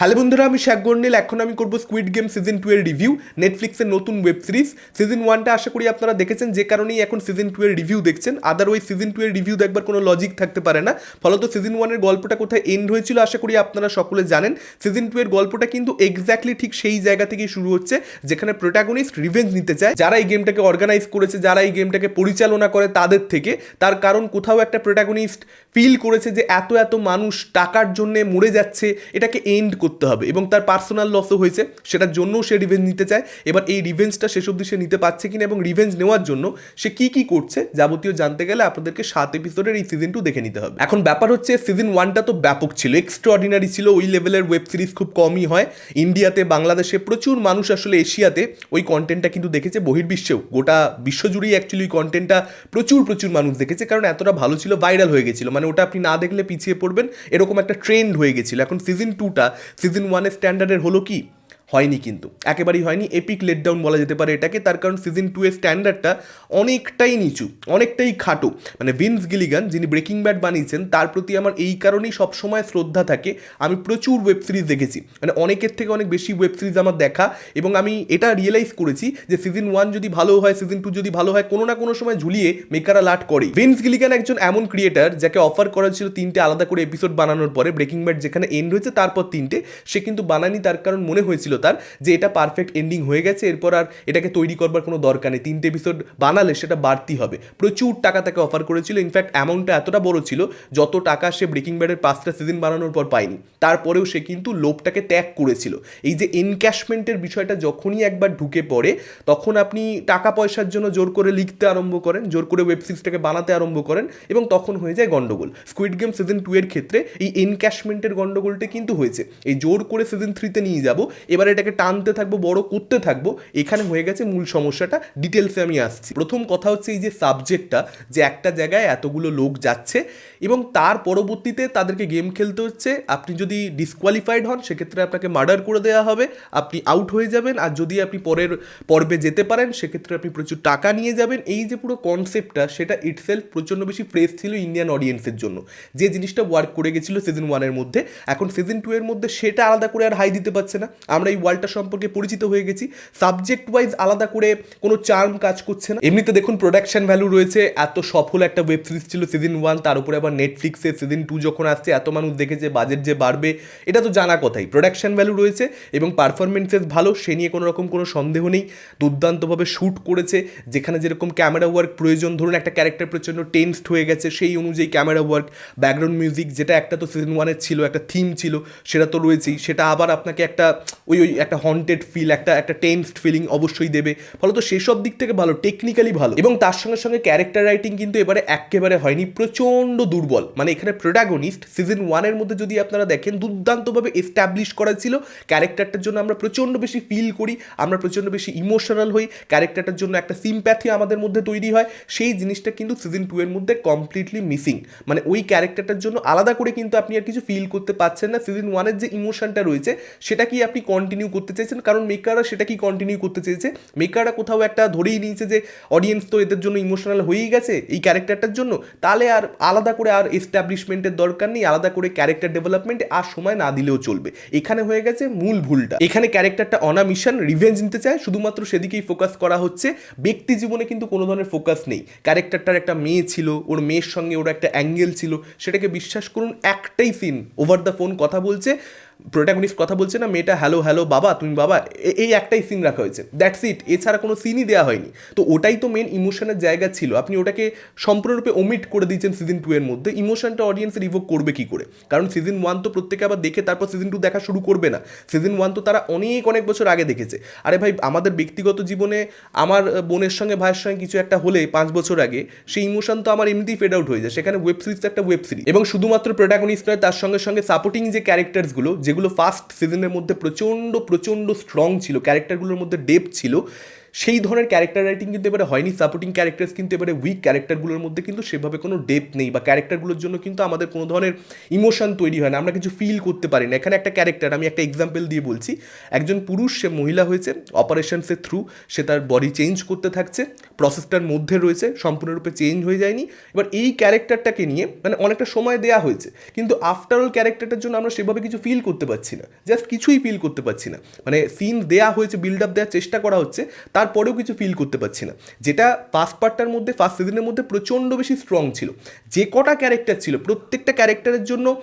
Hello বন্ধুরা, আমি শেখ গন্ডেল। এখন আমি করব স্কুইড গেম সিজন টু এর রিভিউ নেটফ্লিক্সের নতুন ওয়েব সিরিজ সিজন ওয়ানটা আশা করি আপনারা দেখেছেন, যে কারণেই এখন সিজন টু এর রিভিউ দেখছেন। আদারওয়াইজ সিজন টু এর রিভিউ দেখবার কোনো লজিক থাকতে পারে না। ফলত সিজন ওয়ানের গল্পটা কোথায় এন্ড হয়েছিল, আশা করি আপনারা সকলে জানেন। সিজন টু এর গল্পটা কিন্তু এক্স্যাক্টলি ঠিক সেই জায়গা থেকেই শুরু হচ্ছে, যেখানে প্রোটাগনিস্ট রিভেঞ্জ নিতে চায়। যারা এই গেমটাকে অর্গানাইজ করেছে, যারা এই গেমটাকে পরিচালনা করে তাদের থেকে, তার কারণ কোথাও একটা প্রোটাগনিস্ট ফিল করেছে যে এত এত মানুষ টাকার জন্য মরে যাচ্ছে, এটাকে এন্ড করতে হবে এবং তার পার্সোনাল লসও হয়েছে, সেটার জন্যও সে রিভেঞ্জ নিতে চায়। এবার এই রিভেঞ্জটা শেষ অবধি সে নিতে পারছে কিনা এবং রিভেঞ্জ নেওয়ার জন্য সে কি কি করছে, যাবতীয় জানতে গেলে আপনাদেরকে সাত এপিসোডের এই সিজন টু দেখে নিতে হবে। এখন ব্যাপার হচ্ছে সিজন ওয়ানটা তো ব্যাপক ছিল এক্সট্রা অর্ডিনারি ছিল, ওই লেভেলের ওয়েব সিরিজ খুব কমই হয়। ইন্ডিয়াতে বাংলাদেশে প্রচুর মানুষ আসলে এশিয়াতে ওই কন্টেন্টটা কিন্তু দেখেছে, বহির্বিশ্বেও। গোটা বিশ্বজুড়েই অ্যাকচুয়ালি ওই কন্টেন্টটা প্রচুর প্রচুর মানুষ দেখেছে, কারণ এতটা ভালো ছিল ভাইরাল হয়ে গেছিল। মানে ওটা আপনি না দেখলে পিছিয়ে পড়বেন, এরকম একটা ট্রেন্ড হয়ে গেছিল। এখন সিজন টুটা সিজন ওয়ানের স্ট্যান্ডার্ডের হলো কি? হয়নি কিন্তু। একেবারেই হয়নি। এপিক লেট ডাউন বলা যেতে পারে এটাকে। তার কারণ সিজন টু এর স্ট্যান্ডার্ডটা অনেকটাই নিচু, অনেকটাই খাটো। মানে ভিন্স গিলিগান যিনি ব্রেকিং ব্যাড বানিয়েছেন, তার প্রতি আমার এই কারণেই সবসময় শ্রদ্ধা থাকে। আমি প্রচুর ওয়েব সিরিজ দেখেছি। মানে অনেকের থেকে অনেক বেশি ওয়েব সিরিজ আমার দেখা এবং আমি এটা রিয়েলাইজ করেছি যে সিজন ওয়ান যদি ভালো হয় সিজন টু যদি ভালো হয়, কোনো না কোনো সময় ঝুলিয়ে মেকাররা লাট করে ভিন্স গিলিগান একজন এমন ক্রিয়েটার যাকে অফার করা ছিল তিনটে আলাদা করে এপিসোড বানানোর পরে ব্রেকিং ব্যাড যেখানে এন্ড হয়েছে, তারপর তিনটে। সে কিন্তু বানানি তার কারণ মনে হয়েছিল তার যে এটা পারফেক্ট এন্ডিং হয়ে গেছে, এরপর আর এটাকে তৈরি করবার কোনো দরকার নেই। তিনটে এপিসোড বানালে সেটা বাড়তি হবে। প্রচুর টাকা তাকে অফার করেছিল ইনফ্যাক্ট অ্যামাউন্টটা এতটা বড় ছিল, যত টাকা সে ব্রেকিং ব্যাডের পাঁচটা সিজন বানানোর পর পায়নি। তারপরেও সে কিন্তু লোভটাকে ত্যাগ করেছিল। এই যে এনক্যাশমেন্টের বিষয়টা যখনই একবার ঢুকে পড়ে, তখন আপনি টাকা পয়সার জন্য জোর করে লিখতে আরম্ভ করেন, জোর করে ওয়েব সিরিজটাকে বানাতে আরম্ভ করেন এবং তখন হয়ে যায় গন্ডগোল। স্কুইড গেম সিজন টু এর ক্ষেত্রে এই এনক্যাশমেন্টের গন্ডগোলটা কিন্তু হয়েছে। এই জোর করে সিজন থ্রিতে নিয়ে যাব, এবার এটাকে টানতে থাকব, বড় করতে থাকব, এখানে হয়ে গেছে মূল সমস্যাটা ডিটেলসে আমি আসছি। প্রথম কথা হচ্ছে এই যে সাবজেক্টটা যে একটা জায়গায় এতগুলো লোক যাচ্ছে এবং তার পরবর্তীতে তাদেরকে গেম খেলতে হচ্ছে। আপনি যদি ডিসকোয়ালিফাইড হন, সেক্ষেত্রে আপনাকে মার্ডার করে দেওয়া হবে। আপনি আউট হয়ে যাবেন আর যদি আপনি পরের পর্বে যেতে পারেন, সেক্ষেত্রে আপনি প্রচুর টাকা নিয়ে যাবেন। এই যে পুরো কনসেপ্টটা সেটা ইটসেলফ প্রচণ্ড বেশি ফ্রেশ ছিল ইন্ডিয়ান অডিয়েন্সের জন্য। যে জিনিসটা ওয়ার্ক করে গেছিল সিজন ওয়ানের মধ্যে, এখন সিজন টু এর মধ্যে সেটা আলাদা করে আর হাই দিতে পারছে না। আমরা এই ওয়ার্ল্ডটা সম্পর্কে পরিচিত হয়ে গেছি। সাবজেক্ট ওয়াইজ আলাদা করে কোনো চার্ম কাজ করছে না। এমনিতে দেখুন প্রোডাকশন ভ্যালু রয়েছে, এত সফল একটা ওয়েব সিরিজ ছিল সিজন ওয়ান তার উপরে আবার নেটফ্লিক্সে সিজন টু যখন আসছে, এত মানুষ দেখেছে বাজেট যে বাড়বে, এটা তো জানা কথাই। প্রোডাকশন ভ্যালু রয়েছে এবং পারফরমেন্সেস ভালো, সে নিয়ে কোনো রকম কোনো সন্দেহ নেই। দুর্দান্তভাবে শ্যুট করেছে, যেখানে যেরকম ক্যামেরা ওয়ার্ক প্রয়োজন, ধরুন একটা ক্যারেক্টার প্রচণ্ড টেন্সড হয়ে গেছে, সেই অনুযায়ী ক্যামেরা ওয়ার্ক ব্যাকগ্রাউন্ড মিউজিক যেটা একটা তো সিজন ওয়ানের ছিল, একটা থিম ছিল, সেটা তো রয়েছেই। সেটা আবার আপনাকে একটা ওই ওই একটা হন্টেড ফিল একটা একটা টেন্সড ফিলিং অবশ্যই দেবে। ফলত সেসব দিক থেকে ভালো টেকনিক্যালি ভালো। এবং তার সঙ্গে সঙ্গে ক্যারেক্টার রাইটিং কিন্তু এবারে একেবারে হয়নি, প্রচণ্ড দুর্বল। মানে এখানে প্রোটাগনিস্ট সিজন ওয়ানের মধ্যে যদি আপনারা দেখেন, দুর্দান্তভাবে এস্টাবলিশ করা ছিল। ক্যারেক্টারটার জন্য আমরা প্রচণ্ড বেশি ফিল করি, আমরা প্রচণ্ড বেশি ইমোশনাল হই। ক্যারেক্টারটার জন্য একটা সিম্প্যাথি আমাদের মধ্যে তৈরি হয়। সেই জিনিসটা কিন্তু সিজন টু এর মধ্যে কমপ্লিটলি মিসিং মানে ওই ক্যারেক্টারটার জন্য আলাদা করে কিন্তু আপনি আর কিছু ফিল করতে পারছেন না। সিজন ওয়ানের যে ইমোশনটা রয়েছে, সেটা কি আপনি কন্টিনিউ করতে চাইছেন? কারণ মেকাররা সেটা কি কন্টিনিউ করতে চেয়েছে? মেকাররা কোথাও একটা ধরেই নিয়েছে যে অডিয়েন্স তো এদের জন্য ইমোশনাল হয়েই গেছে এই ক্যারেক্টারটার জন্য। তাহলে আর আলাদা করে আর এস্টাবলিশমেন্টের দরকার নেই, আলাদা করে ক্যারেক্টার ডেভেলপমেন্ট আর সময় না দিলেও চলবে। এখানে হয়ে গেছে মূল ভুলটা। এখানে ক্যারেক্টারটা অনা মিশন রিভেঞ্জ নিতে চায়। শুধুমাত্র সেদিকেই ফোকাস করা হচ্ছে। ব্যক্তি জীবনে কিন্তু কোনো ধরনের ফোকাস নেই। ক্যারেক্টারটার একটা মেয়ে ছিল, ওর মেয়ের সঙ্গে ওর একটা অ্যাঙ্গেল ছিল। সেটাকে বিশ্বাস করুন, একটাই সিন ওভার দ্য ফোন কথা বলছে। প্রোটাগনিস্ট কথা বলছে না, মেয়েটা হ্যালো হ্যালো বাবা, তুমি বাবা। এই একটাই সিন রাখা হয়েছে। দ্যাটস ইট এছাড়া কোনো সিনই দেওয়া হয়নি। তো ওটাই তো মেন ইমোশনের জায়গা ছিল। আপনি ওটাকে সম্পূর্ণরূপে ওমিট করে দিয়েছেন সিজন টু এর মধ্যে। ইমোশনটা অডিয়েন্সের রিভোক করবে কি করে? কারণ সিজন ওয়ান তো প্রত্যেকে আবার দেখে তারপর সিজন টু দেখা শুরু করবে না। সিজন ওয়ান তো তারা অনেক অনেক বছর আগে দেখেছে। আরে ভাই, আমাদের ব্যক্তিগত জীবনে আমার বোনের সঙ্গে, ভাইয়ের সঙ্গে কিছু একটা হলে পাঁচ বছর আগে সেই ইমোশন তো আমার এমনিতেই ফেড আউট হয়ে যায়। সেখানে ওয়েব সিরিজ একটা ওয়েব সিরিজ এবং শুধুমাত্র প্রোটাগনিস্ট নয়, তার সঙ্গে সঙ্গে সাপোর্টিং যে ক্যারেক্টার্সগুলো যেগুলো ফার্স্ট সিজনের মধ্যে প্রচণ্ড প্রচণ্ড স্ট্রং ছিল ক্যারেক্টারগুলোর মধ্যে ডেপ ছিল। সেই ধরনের ক্যারেক্টার রাইটিং কিন্তু এবারে হয়নি সাপোর্টিং ক্যারেক্টার্স কিন্তু এবারে উইক ক্যারেক্টারগুলোর মধ্যে কিন্তু সেভাবে কোনো ডেপথ নেই বা ক্যারেক্টারগুলোর জন্য কিন্তু আমাদের কোনো ধরনের ইমোশন তৈরি হয় না। আমরা কিছু ফিল করতে পারি না। এখানে একটা ক্যারেক্টার আমি একটা এক্সাম্পল দিয়ে বলছি। একজন পুরুষ, সে মহিলা হয়েছে অপারেশনসের থ্রু সে তার বডি চেঞ্জ করতে থাকছে প্রসেসটার মধ্যে রয়েছে, সম্পূর্ণরূপে চেঞ্জ হয়ে যায়নি। এবার এই ক্যারেক্টারটাকে নিয়ে মানে অনেকটা সময় দেয়া হয়েছে, কিন্তু আফটার অল ক্যারেক্টারটার জন্য আমরা সেভাবে কিছু ফিল করতে পারছি না জাস্ট কিছুই ফিল করতে পারছি না। মানে সিন দেয়া হয়েছে বিল্ড আপ দেওয়ার চেষ্টা করা হচ্ছে তারপরেও কিছু ফিল করতে পারছি না। যেটা ফার্স্ট পার্টটার মধ্যে ফার্স্ট সিজনের মধ্যে প্রচণ্ড বেশি স্ট্রং ছিল। যে কটা ক্যারেক্টার ছিল, প্রত্যেকটা ক্যারেক্টারের জন্য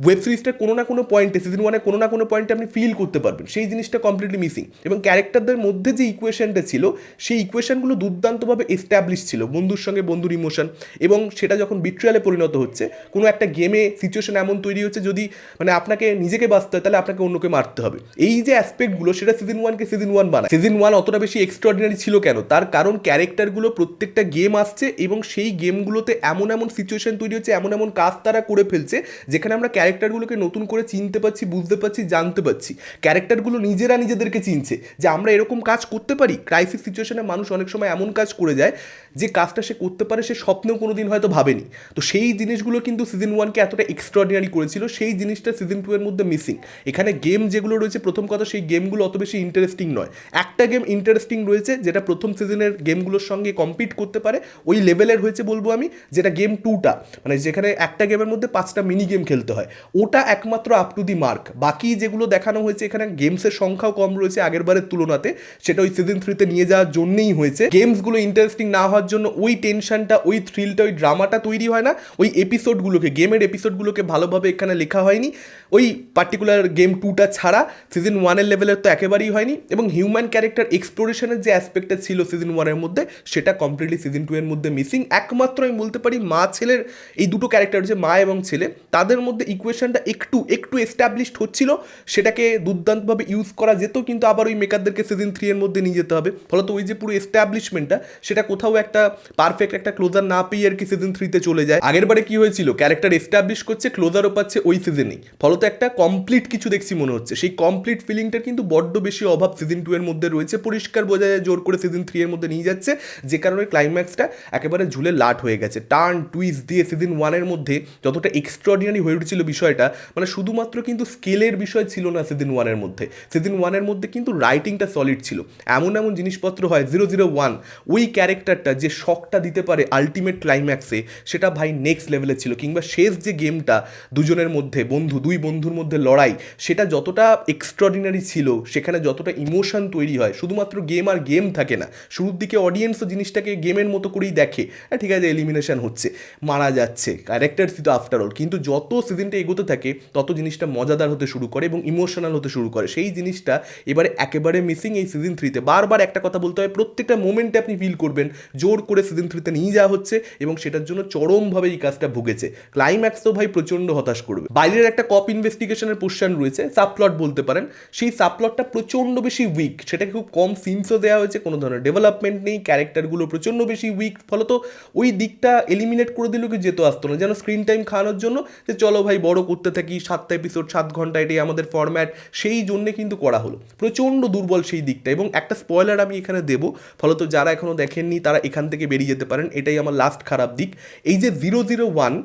ওয়েব সিরিজটা কোনো না কোনো পয়েন্টে সিজন ওয়ানে কোনো না কোনো পয়েন্টে আপনি ফিল করতে পারবেন। সেই জিনিসটা কমপ্লিটলি মিসিং এবং ক্যারেক্টারদের মধ্যে যে ইকুয়েশনটা ছিল, সেই ইকুয়েশনগুলো দুর্দান্তভাবে এস্টাবলিশ ছিল, বন্ধুর সঙ্গে বন্ধুর ইমোশন এবং সেটা যখন বিট্রিয়ালে পরিণত হচ্ছে, কোনো একটা গেমে সিচুয়েশন এমন তৈরি হচ্ছে যদি মানে আপনাকে নিজেকে বাঁচতে হয়, তাহলে আপনাকে অন্যকে মারতে হবে। এই যে অ্যাসপেক্টগুলো সেটা সিজন ওয়ানকে সিজন ওয়ান বানায়। সিজন ওয়ান অতটা বেশি এক্সট্রাঅর্ডিনারি ছিল কেন? তার কারণ ক্যারেক্টারগুলো প্রত্যেকটা গেম আসছে এবং সেই গেমগুলোতে এমন এমন সিচুয়েশন তৈরি হচ্ছে, এমন এমন কাজ তারা করে ফেলছে, যেখানে আমরা ক্যারেক্টারগুলোকে নতুন করে চিনতে পারছি, বুঝতে পারছি, জানতে পারছি। ক্যারেক্টারগুলো নিজেরা নিজেদেরকে চিনছে যে আমরা এরকম কাজ করতে পারি। ক্রাইসিস সিচুয়েশনে মানুষ অনেক সময় এমন কাজ করে যায় যে কাজটা সে করতে পারে, সে স্বপ্নেও কোনো দিন হয়তো ভাবেনি। তো সেই জিনিসগুলো কিন্তু সিজন ওয়ানকে এতটা এক্সট্রাঅর্ডিনারি করেছিল, সেই জিনিসটা সিজন টু এর মধ্যে মিসিং এখানে গেম যেগুলো রয়েছে, প্রথম কথা সেই গেমগুলো অত বেশি ইন্টারেস্টিং নয়। একটা গেম ইন্টারেস্টিং রয়েছে যেটা প্রথম সিজনের গেমগুলোর সঙ্গে কম্পিট করতে পারে, ওই লেভেলের হয়েছে বলব আমি, যেটা গেম টুটা মানে যেখানে একটা গেমের মধ্যে পাঁচটা মিনি গেম খেলতে হয়। ওটা একমাত্র আপ টু দি মার্ক বাকি যেগুলো দেখানো হয়েছে এখানে গেমসের সংখ্যাও কম রয়েছে আগের বারের তুলনাতে। সেটা ওই সিজন থ্রিতে নিয়ে যাওয়ার জন্যই হয়েছে। গেমসগুলো ইন্টারেস্টিং না হওয়ার জন্য ওই টেনশনটা ওই থ্রিলটা ওই ড্রামাটা তৈরি হয় না। ওই এপিসোডগুলোকে গেমের এপিসোডগুলোকে ভালোভাবে এখানে লেখা হয়নি। ওই পার্টিকুলার গেম টুটা ছাড়া সিজন ওয়ানের লেভেলের তো একেবারেই হয়নি। এবং হিউম্যান ক্যারেক্টার এক্সপ্লোরেশনের যে অ্যাসপেক্টটা ছিল সিজন ওয়ানের মধ্যে, সেটা কমপ্লিটলি সিজন টু এর মধ্যে মিসিং একমাত্র আমি বলতে পারি মা ছেলের এই দুটো ক্যারেক্টার যে মা এবং ছেলে, তাদের মধ্যে ইকুয়েশনটা একটু একটু এস্টাবলিশড হচ্ছিল, সেটাকে দুর্দান্তভাবে ইউজ করা যেত, কিন্তু আবার ওই মেকারদেরকে সিজন থ্রি এর মধ্যে নিয়ে যেতে হবে। ফলত ওই যে পুরো এস্টাবলিশমেন্টটা সেটা কোথাও একটা পারফেক্ট একটা ক্লোজার না পেয়ে আর কি সিজন থ্রিতে চলে যায়। আগের বারে কি হয়েছিল? ক্যারেক্টার এস্টাবলিশ করছে ক্লোজারও পাচ্ছে ওই সিজনেই ফলত একটা কমপ্লিট কিছু দেখছি মনে হচ্ছে। সেই কমপ্লিট ফিলিংটার কিন্তু বড্ড বেশি অভাব সিজন টু এর মধ্যে রয়েছে। পরিষ্কার বোঝা যায় জোর করে সিজন থ্রি এর মধ্যে নিয়ে যাচ্ছে। যে কারণে ক্লাইম্যাক্সটা একেবারে ঝুলে লাট হয়ে গেছে। টার্ন টুইস্ট দিয়ে সিজন ওয়ানের মধ্যে যতটা এক্সট্রাঅর্ডিনারি হয়ে উঠেছিল বিষয়টা মানে শুধুমাত্র কিন্তু স্কেলের বিষয় ছিল না সিজন ওয়ানের মধ্যে। সিজন ওয়ানের মধ্যে কিন্তু রাইটিংটা সলিড ছিল। এমন এমন জিনিসপত্র হয় জিরো জিরো ওয়ান ওই ক্যারেক্টারটা যে শখটা দিতে পারে আলটিমেট ক্লাইম্যাক্সে সেটা ভাই নেক্সট লেভেলে ছিল। কিংবা শেষ যে গেমটা দুজনের মধ্যে, বন্ধু, দুই বন্ধুর মধ্যে লড়াই, সেটা যতটা এক্সট্রাঅর্ডিনারি ছিল, সেখানে যতটা ইমোশন তৈরি হয়, শুধুমাত্র গেম আর গেম থাকে না। শুরুর দিকে অডিয়েন্সও জিনিসটাকে গেমের মতো করেই দেখে হ্যাঁ ঠিক আছে এলিমিনেশন হচ্ছে, মারা যাচ্ছে ক্যারেক্টার তো আফটার অল কিন্তু যত সিজনটা এগোতে থাকে, তত জিনিসটা মজাদার হতে শুরু করে এবং ইমোশনাল হতে শুরু করে। সেই জিনিসটা এবারে একেবারে মিসিং এই সিজন থ্রিতে বারবার একটা কথা বলতে হয়, প্রত্যেকটা মোমেন্টে আপনি ফিল করবেন, জোর করে সিজন থ্রিতে নিয়ে যাওয়া হচ্ছে এবং সেটার জন্য চরমভাবে এই কাজটা ভুগেছে। ক্লাইম্যাক্স তো ভাই প্রচণ্ড হতাশ করবে। বাইরের একটা কপ ইনভেস্টিগেশনের পোর্শন রয়েছে সাবপ্লট বলতে পারেন। সেই সাবপ্লটটা প্রচণ্ড বেশি উইক সেটাকে খুব কম সিনসও দেওয়া হয়েছে, কোনো ধরনের ডেভেলপমেন্ট নেই ক্যারেক্টারগুলো প্রচণ্ড বেশি উইক ফলত ওই দিকটা এলিমিনেট করে দিলেও কি যেত আসতো না। যেন স্ক্রিন টাইম খাওয়ানোর জন্য যে, চলো ভাই, বড় করতে থাকি, সাতটা এপিসোড সাত ঘণ্টা এটাই আমাদের ফরম্যাট সেই জন্যে কিন্তু করা হলো। প্রচণ্ড দুর্বল সেই দিকটা এবং একটা স্পয়লার আমি এখানে দেবো। ফলত যারা এখনও দেখেননি, তারা এখান থেকে বেরিয়ে যেতে পারেন। এটাই আমার লাস্ট খারাপ দিক। এই যে জিরো জিরো ওয়ান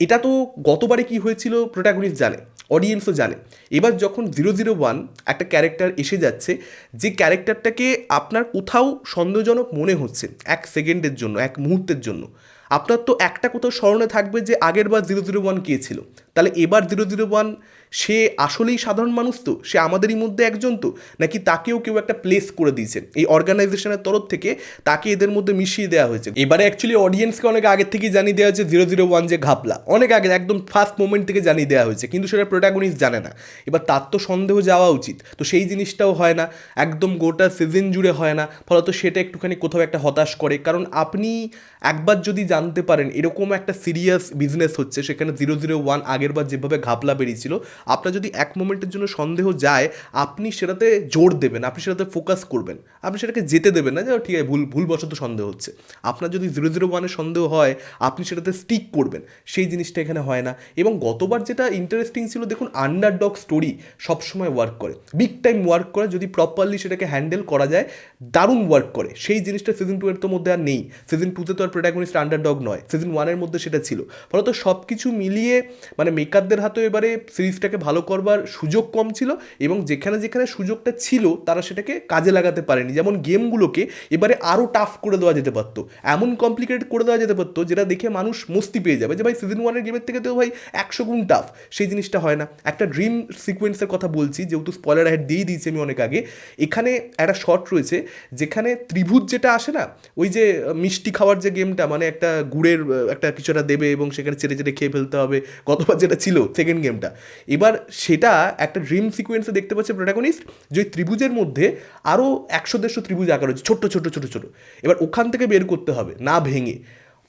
এটা তো গতবারে কি হয়েছিল প্রোটাগনিস্ট জানে অডিয়েন্সও জানে। এবার যখন জিরো জিরো ওয়ান একটা ক্যারেক্টার এসে যাচ্ছে, যে ক্যারেক্টারটাকে আপনার কোথাও সন্দেহজনক মনে হচ্ছে, এক সেকেন্ডের জন্য, এক মুহূর্তের জন্য। আপনার তো একটা কোথাও স্মরণে থাকবে যে আগের বার জিরো জিরো ওয়ান কে ছিল। তাহলে এবার জিরো জিরো ওয়ান, সে আসলেই সাধারণ মানুষ তো? সে আমাদেরই মধ্যে একজন তো? নাকি তাকেও কেউ একটা প্লেস করে দিয়েছে? এই অর্গানাইজেশনের তরফ থেকে তাকে এদের মধ্যে মিশিয়ে দেওয়া হয়েছে। এবারে অ্যাকচুয়ালি অডিয়েন্সকে অনেক আগের থেকেই জানিয়ে দেওয়া হয়েছে জিরো জিরো ওয়ান যে ঘাপলা। অনেক আগে, একদম ফার্স্ট মোমেন্ট থেকে জানিয়ে দেওয়া হয়েছে। কিন্তু সেটা প্রোটাগনিস্ট জানে না। এবার তার তো সন্দেহ যাওয়া উচিত। তো সেই জিনিসটাও হয় না। একদম গোটা সিজন জুড়ে হয় না। ফলত সেটা একটুখানি কোথাও একটা হতাশ করে। কারণ আপনি একবার যদি জানতে পারেন, এরকম একটা সিরিয়াস বিজনেস হচ্ছে, সেখানে জিরো জিরো ওয়ান আগের আগের বার যেভাবে ঘাপলা বেরিয়েছিল, আপনার যদি এক মোমেন্টের জন্য সন্দেহ যায়, আপনি সেটাতে জোর দেবেন, আপনি সেটাতে ফোকাস করবেন। আপনি সেটাকে যেতে দেবেন না, যে ঠিক আছে, ভুল, ভুলবশত সন্দেহ হচ্ছে। আপনার যদি জিরো জিরো ওয়ানের সন্দেহ হয়, আপনি সেটাতে স্টিক করবেন। সেই জিনিসটা এখানে হয় না। এবং গতবার যেটা ইন্টারেস্টিং ছিল, দেখুন আন্ডারডগ স্টোরি সবসময় ওয়ার্ক করে। বিগ টাইম ওয়ার্ক করে, যদি প্রপারলি সেটাকে হ্যান্ডেল করা যায়, দারুণ ওয়ার্ক করে। সেই জিনিসটা সিজন টু এর তো মধ্যে আর নেই। সিজন টুতে তো আর প্রোটাগনিস্ট আন্ডারডগ নয়। সিজন ওয়ানের মধ্যে সেটা ছিল। ফলত সব কিছু মিলিয়ে মানে মেকারদের হাতেও এবারে সিরিজটাকে ভালো করবার সুযোগ কম ছিল এবং যেখানে যেখানে সুযোগটা ছিল, তারা সেটাকে কাজে লাগাতে পারেনি। যেমন গেমগুলোকে এবারে আরও টাফ করে দেওয়া যেতে পারতো। এমন কমপ্লিকেটেড করে দেওয়া যেতে পারতো যেটা দেখে মানুষ মস্তি পেয়ে যাবে যে, ভাই সিজন ওয়ানের গেমের থেকে তো ভাই একশো গুণ টাফ সেই জিনিসটা হয় না। একটা ড্রিম সিকোয়েন্সের কথা বলছি, যেহেতু স্পয়লার হেড দিয়েই দিয়েছি আমি অনেক আগে। এখানে একটা শট রয়েছে যেখানে ত্রিভুজ যেটা আসে না, ওই যে মিষ্টি খাওয়ার যে গেমটা মানে একটা গুড়ের, একটা কিছুটা দেবে এবং সেখানে চেটে চেটে খেয়ে ফেলতে হবে, গতবার যেটা ছিল সেকেন্ড গেমটা এবার সেটা একটা ড্রিম সিকোয়েন্সে দেখতে পাচ্ছে প্রোটাগনিস্ট যে ত্রিভুজের মধ্যে আরও একশো দেড়শো ত্রিভুজ আঁকা রয়েছে, ছোট্ট ছোট ছোট ছোট এবার ওখান থেকে বের করতে হবে, না ভেঙে।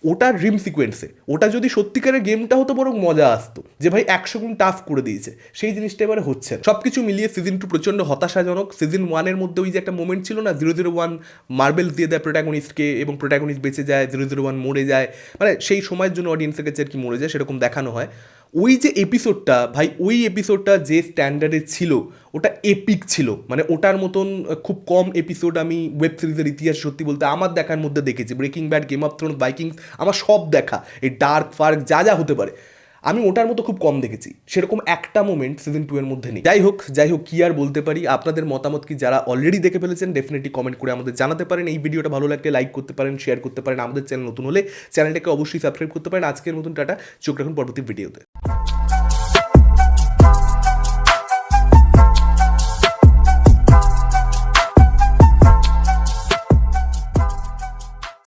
ওটা ড্রিম সিকোয়েন্সে ওটা যদি সত্যিকারের গেমটা হতো বরং মজা আসতো, যে ভাই একশো গুণ টাফ করে দিয়েছে। সেই জিনিসটা এবারে হচ্ছে সব কিছু মিলিয়ে সিজন টু প্রচণ্ড হতাশাজনক। সিজন ওয়ানের মধ্যে ওই যে একটা মোমেন্ট ছিল না জিরো জিরো ওয়ান মার্বেলস দিয়ে দেয় প্রোটাগনিস্টকে এবং প্রোটাগনিস্ট বেঁচে যায় জিরো জিরো ওয়ান মরে যায়। মানে সেই সময়ের জন্য অডিয়েন্সের কাছে আর কি মরে যায়, সেরকম দেখানো হয়। ওই যে এপিসোডটা ভাই, ওই এপিসোডটা যে স্ট্যান্ডার্ডে ছিল, ওটা এপিক ছিল। মানে ওটার মতন খুব কম এপিসোড আমি ওয়েব সিরিজের ইতিহাস সত্যি বলতে আমার দেখার মধ্যে দেখেছি। Breaking Bad Game of Throne Vikings আমার সব দেখা। এই ডার্ক ফার্ক যা যা হতে পারে। আমি ওটার মতো খুব কম দেখেছি। সেরকম একটা মোমেন্ট সিজন টু এর মধ্যে নেই। যাই হোক যাই হোক, কি আর বলতে পারি? আপনাদের মতামত কি যারা অলরেডি দেখে ফেলেছেন ডেফিনেটলি কমেন্ট করে আমাদের জানাতে পারেন। এই ভিডিওটা ভালো লাগলে লাইক করতে পারেন শেয়ার করতে পারেন। আমাদের চ্যানেল নতুন হলে চ্যানেলটাকে অবশ্যই সাবস্ক্রাইব করতে পারেন। আজকের মতন টাটা। চোখ রাখুন পরবর্তী ভিডিওতে